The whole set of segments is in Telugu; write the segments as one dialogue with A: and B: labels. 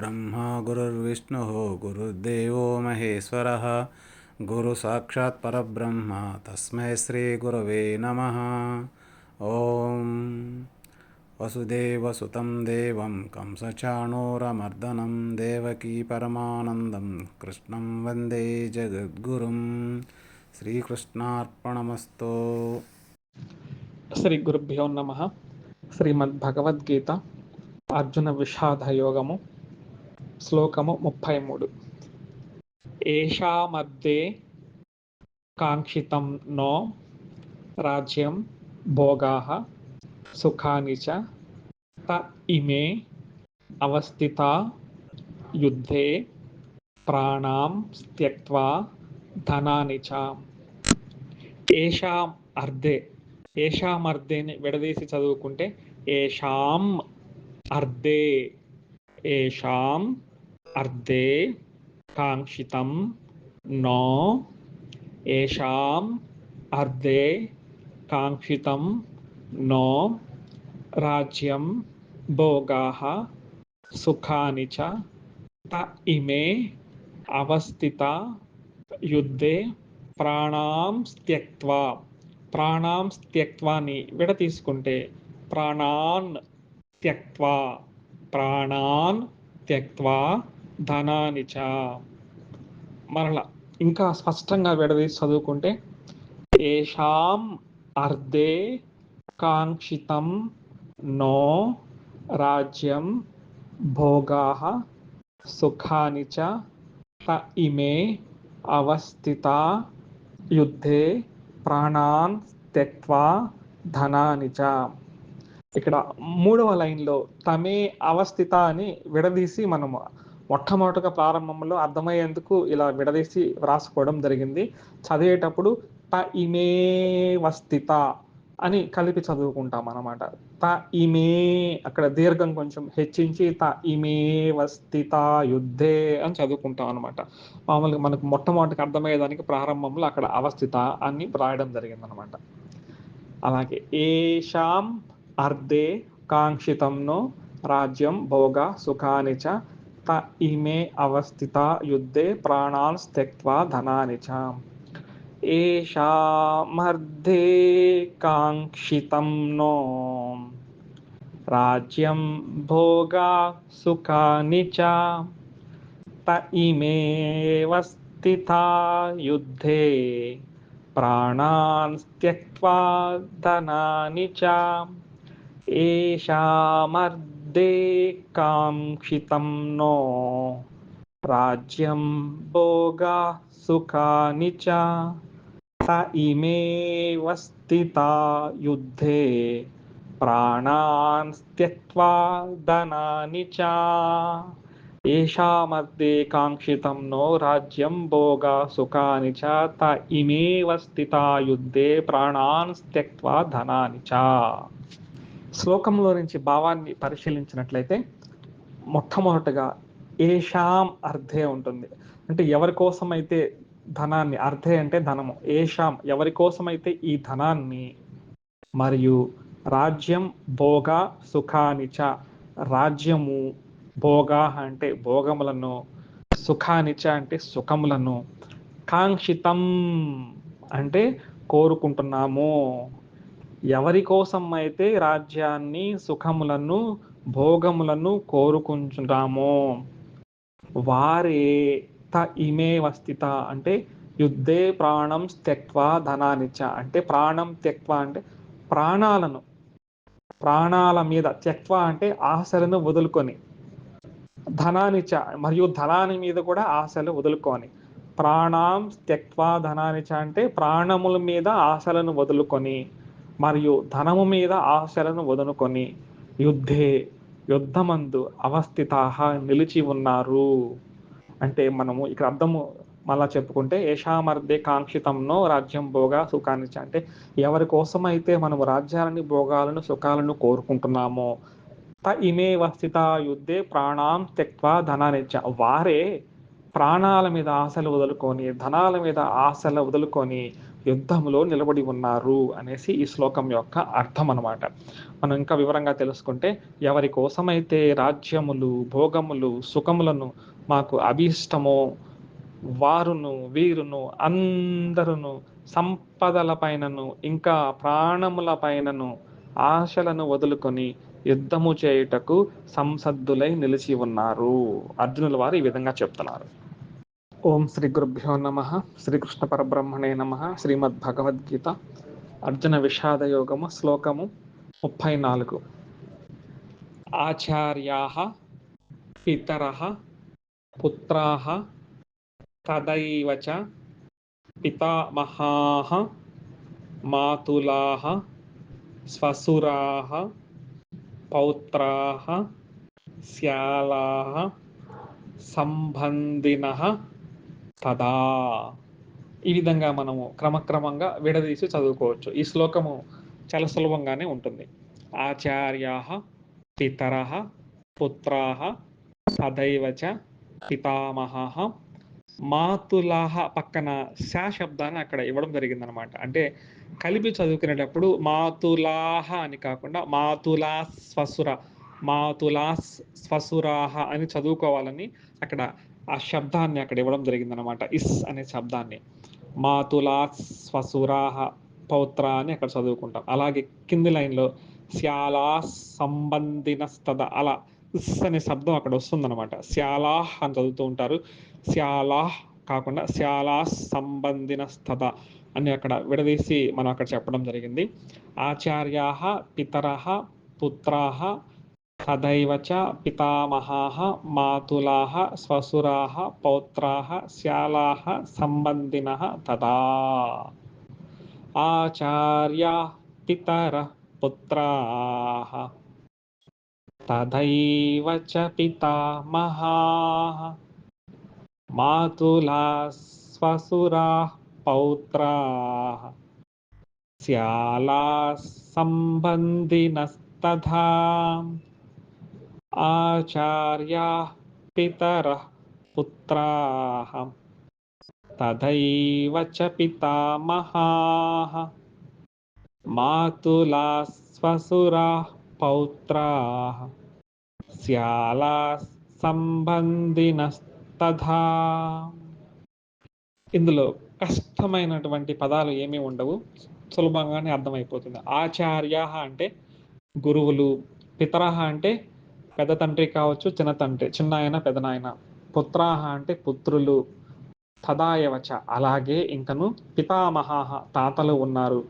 A: गुरुर्ब्रह्मा गुरुर्विष्णुः गुरुर्देवो महेश्वरः गुरुसाक्षात् परब्रह्म तस्मै श्रीगुरवे नमः ॐ वसुदेवसुतं देवं कंसचाणूरमर्दनं देवकी परमानन्दं कृष्णं वन्दे जगद्गुरुं श्रीकृष्णार्पणमस्तु
B: శ్రీ గురుభ్యో నమ శ్రీమద్ భగవద్గీత అర్జున విషాద యోగము శ్లోకము ముప్పై మూడు ఏషామద్దే కాంక్షితం నో రాజ్యం భోగా సుఖాని చ త ఇమే అవస్థిత యుద్ధే ప్రాణాం త్యక్వా ధనాని చ. ఏషాం అర్ధే. ఏషాం అర్ధేని విడదీసి చదువుకుంటే ఏషాం అర్ధే. ఏషాం అర్ధే కాంక్షితం నో ఏషాం అర్ధే కాంక్షితం నో రాజ్యం భోగా సుఖాని చ త ఇమే అవస్థిత యుద్ధే ప్రాణాం త్యక్వా ప్రాణాం త్యక్వాని విడ తీసుకుంటే ప్రాణాన్ త్యక్వా ప్రాణాన్ త్యక్వా ధనాని చ మరల ఇంకా స్పష్టంగా విడదీసి చదువుకుంటే ఏషాం అర్ధే కాంక్షితం నో రాజ్యం భోగా సుఖాని చ త ఇమే అవస్థిత యుద్ధే ప్రాణాన్ త్యక్వా ధనాని చ. ఇక్కడ మూడవ లైన్లో తమే అవస్థిత అని విడదీసి మనము మొట్టమొదటిగా ప్రారంభంలో అర్థమయ్యేందుకు ఇలా విడదీసి వ్రాసుకోవడం జరిగింది. చదివేటప్పుడు త ఇమే వస్తిత అని కలిపి చదువుకుంటాం అనమాట త ఇమే అక్కడ దీర్ఘం కొంచెం హెచ్చించి త ఇమే వస్తిత యుద్ధే అని చదువుకుంటాం అనమాట మామూలుగా మనకు మొట్టమొదటికి అర్థమయ్యేదానికి ప్రారంభంలో అక్కడ అవస్థిత అని రాయడం జరిగింది అనమాట అలాగే ఏషాం అర్ధే కాంక్షితంను రాజ్యం భోగ సుఖానిచ చ త ఇమే అవస్థిత యుద్ధే ప్రాణాన్ త్యక్వా ధనాని చ ఏషామర్ధే కాంక్షితం నో రాజ్యం భోగా సుఖాని చ త ఇమేవ స్థితా యుద్ధే ప్రాణాన్ త్యక్వా ధనాని చ ఏషామర్ధే కాంక్షితం నో రాజ్యం భోగా సుఖాని చ త ఇమేవ స్థితా యుద్ధే ప్రాణాన్ త్యక్వా ధనాని చ ఏషామర్దే కాంక్షితం నో రాజ్యం భోగా సుఖాని చ త ఇమేవ స్థితా యుద్ధే ప్రాణాన్ త్యక్వా ధనాని చ శ్లోకంలో నుంచి భావాన్ని పరిశీలించినట్లయితే మొట్టమొదటగా ఏషాం అర్థే ఉంటుంది. అంటే ఎవరి కోసమైతే ధనాన్ని అర్థే అంటే ధనము ఏషాం ఎవరి కోసమైతే ఈ ధనాన్ని మరియు రాజ్యం భోగ సుఖానిచ రాజ్యము భోగా అంటే భోగములను సుఖానిచ అంటే సుఖములను కాంక్షితం అంటే కోరుకుంటున్నాము. ఎవరి కోసం అయితే రాజ్యాన్ని సుఖములను భోగములను కోరుకుంటున్నామో వారే త ఇమే వస్థిత. అంటే యుద్ధే ప్రాణం త్యక్వా ధనానిచ్చ అంటే ప్రాణం త్యక్వా అంటే ప్రాణాలను. ప్రాణాల మీద త్యక్వా అంటే ఆశలను వదులుకొని. ధనానిచ మరియు ధనాని మీద కూడా ఆశలు వదులుకొని. ప్రాణం త్యక్వా ధనానిచ అంటే ప్రాణముల మీద ఆశలను వదులుకొని. మరియు ధనము మీద ఆశలను వదులుకొని యుద్ధే యుద్ధమందు అవస్థితాహ నిలిచి ఉన్నారు. అంటే మనము ఇక్కడ అర్థము మళ్ళా చెప్పుకుంటే ఏషామర్దే కాంక్షితంలో రాజ్యం భోగా సుఖాన్ని అంటే ఎవరి కోసమైతే మనము రాజ్యాలని భోగాలను సుఖాలను కోరుకుంటున్నామో త ఇమే వస్థిత యుద్ధే ప్రాణాం త్యక్వా ధనాన్ని వారే ప్రాణాల మీద ఆశలు వదులుకొని ధనాల మీద ఆశలు వదులుకొని యుద్ధంలో నిలబడి ఉన్నారు అనేసి ఈ శ్లోకం యొక్క అర్థం అన్నమాట. మనం ఇంకా వివరంగా తెలుసుకుంటే ఎవరి కోసమైతే రాజ్యములు భోగములు సుఖములను మాకు అభీష్టమో వారును వీరును అందరును సంపదల పైనను ఇంకా ప్రాణముల పైనను ఆశలను వదులుకొని యుద్ధము చేయుటకు సంసద్దులై నిలిచి ఉన్నారు. అర్జునుల వారు ఈ విధంగా చెప్తున్నారు. ఓం శ్రీ గురుభ్యో నమ. శ్రీకృష్ణ పరబ్రహ్మణే నమ. శ్రీమద్ భగవద్గీత. అర్జున విషాద యోగము శ్లోకము ముప్పై నాలుగు ఆచార్యా పితర పుత్రా తదైవ చ మాతులా మాతులాः పౌత్రాः శ్యాలాः సంబంధినః తదా. ఈ విధంగా మనము క్రమక్రమంగా విడదీసి చదువుకోవచ్చు. ఈ శ్లోకము చాలా సులభంగానే ఉంటుంది. ఆచార్యా పితర పుత్రా తదైవ పితామహ మాతులాహ పక్కన శా శబ్దాన్ని అక్కడ ఇవ్వడం జరిగిందనమాట. అంటే కలిపి చదువుకునేటప్పుడు మాతులాహ అని కాకుండా మాతులా స్వసుర మాతులా స్వసురాహ అని చదువుకోవాలని అక్కడ ఆ శబ్దాన్ని అక్కడ ఇవ్వడం జరిగిందనమాట ఇస్ అనే శబ్దాన్ని. మాతులా స్వసురాహ పౌత్ర అని అక్కడ చదువుకుంటాం. అలాగే కింది లైన్లో శ్యాలా సంబంధినస్తద అలా ఇస్ అనే శబ్దం అక్కడ వస్తుందన్నమాట. శ్యాలాహ్ అని చదువుతూ ఉంటారు. శ్యాలాహ్ కాకుండా శ్యాలా సంబంధినస్తద అని అక్కడ విడదీసి మనం అక్కడ చెప్పడం జరిగింది. ఆచార్యా పితర పుత్రా తదైవ చ పితామహాः మాతులాः స్వసురాः పౌత్రాः శ్యాలాः తదా. ఆచార్యా పితర పుత్రా తదైవ చ పితామహా మాతులా స్వసురా పౌత్రాः శ్యాలా సంబంధినస్తథా ఆచార్యా పితరः పుత్రాः తదైవ చ పితామహాः మాతులా స్వసురాः పౌత్రాः శ్యాలా సంబంధినస్తథా ఇందులో కష్టమైనటువంటి పదాలు ఏమీ ఉండవు. సులభంగానే అర్థమైపోతుంది. ఆచార్య అంటే గురువులు పితరహ అంటే పెద్ద తండ్రి కావచ్చు చిన్న తండ్రి చిన్న ఆయన పెదనాయన. పుత్రాహ అంటే పుత్రులు తదాయవచ. అలాగే ఇంకను పితామహాహ తాతలు ఉన్నారు.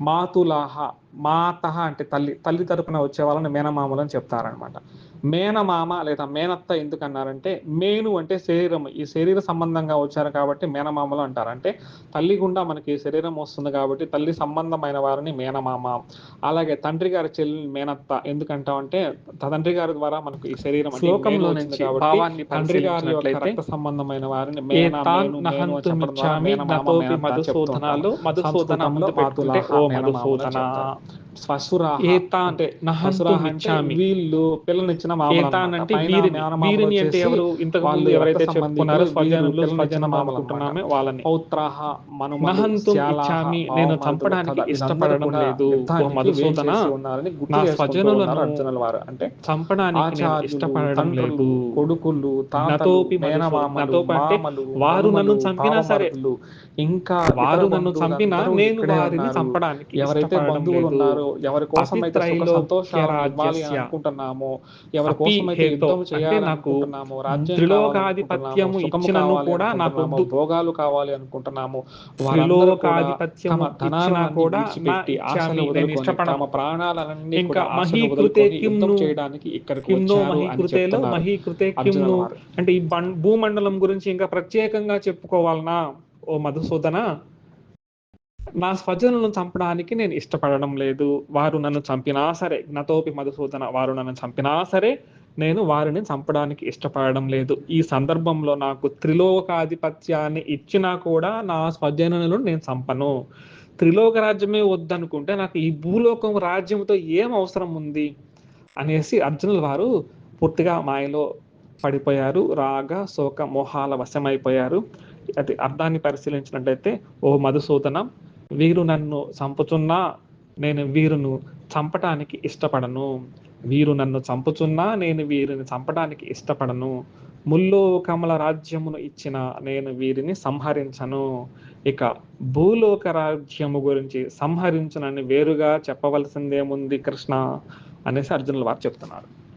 B: మాతులాహ మాత అంటే తల్లి తల్లి తరపున వచ్చే వాళ్ళని మేనమామలు అని చెప్తారనమాట మేనమామ లేదా మేనత్త ఎందుకు అన్నారంటే మేను అంటే శరీరం. ఈ శరీర సంబంధంగా వచ్చారు కాబట్టి మేనమామలు అంటారు. అంటే తల్లి గుండా మనకి శరీరం వస్తుంది కాబట్టి తల్లి సంబంధమైన వారిని మేనమామ. అలాగే తండ్రి గారి చెల్లి మేనత్త ఎందుకంటామంటే తండ్రి గారి ద్వారా మనకు ఈ శరీరం కాబట్టి
C: భావాన్ని
B: తండ్రి గారి యొక్క రక్త సంబంధమైన వారిని మేనమామ, అంటే వీళ్ళు పిల్లనిచ్చిన.
C: అంటే వీరిని అంటే ఎవరు? ఇంతకు ముందు ఎవరైతే చెప్పుకున్నారో స్వజనులు వాళ్ళని.
B: పౌత్రాహ
C: ఇచ్చామి నేను చంపడానికి ఇష్టపడడం లేదు మధుసూదన. నా
B: అర్జునుల వారు. అంటే
C: చంపడానికి ఇష్టపడడం లేదు.
B: కొడుకులు
C: నతోపి అంటే
B: మామలు
C: వారు నన్ను చంపినా సరే
B: ఇంకా
C: వారు నన్ను చంపినా నేను వారిని. చంపడానికి
B: ఎవరైతే బంధువులు ఉన్నారో ఎవరి కోసం అయితే సంతోషాలు ఇవ్వాలి అనుకుంటున్నామో ఎవరి కోసం అయితే యుద్ధం
C: అంటే
B: చేయాలి
C: నాకు
B: అనుకుంటున్నామో రాజ్యం
C: త్రిలోకాధిపత్యము
B: కావాలనుకుంటున్నామో, సుఖము
C: ఇచ్చినను
B: కావాలి
C: కూడా నాకు.
B: భోగాలు కావాలి అనుకుంటున్నాము ధనాన్ని
C: కూడా నా
B: ఆశలు వదులుకొని. తమ ప్రాణాలన్నీ
C: ఇంకా మహీకృతే కిమ్ను
B: చేయడానికి ఇక్కడికి వచ్చారు
C: మహీకృతేలో మహీకృతే కిమ్ను. అంటే ఈ భూమండలం గురించి ఇంకా ప్రత్యేకంగా చెప్పుకోవాలనా ఓ మధుసూదన నా స్వజనులను చంపడానికి నేను ఇష్టపడడం లేదు. వారు నన్ను చంపినా సరే నతోపి మధుసూదన వారు నన్ను చంపినా సరే నేను వారిని చంపడానికి ఇష్టపడడం లేదు. ఈ సందర్భంలో నాకు త్రిలోకాధిపత్యాన్ని ఇచ్చినా కూడా నా స్వజనులను నేను చంపను. త్రిలోక రాజ్యమే వద్దనుకుంటే నాకు ఈ భూలోకం రాజ్యంతో ఏం అవసరం ఉంది? అనేసి అర్జునుల వారు పూర్తిగా మాయలో పడిపోయారు. రాగ శోక మోహాల వశమైపోయారు. అది అర్థాన్ని పరిశీలించినట్లయితే ఓ మధుసూదన
B: వీరు నన్ను చంపుతున్నా నేను వీరును చంపటానికి ఇష్టపడను. వీరు నన్ను చంపుతున్నా నేను వీరిని చంపడానికి ఇష్టపడను. ముల్లోకముల రాజ్యమును ఇచ్చిన నేను వీరిని సంహరించను. ఇక భూలోక రాజ్యము గురించి సంహరించనని వేరుగా చెప్పవలసిందేముంది కృష్ణ? అనేసి అర్జునుల వారు చెప్తున్నారు.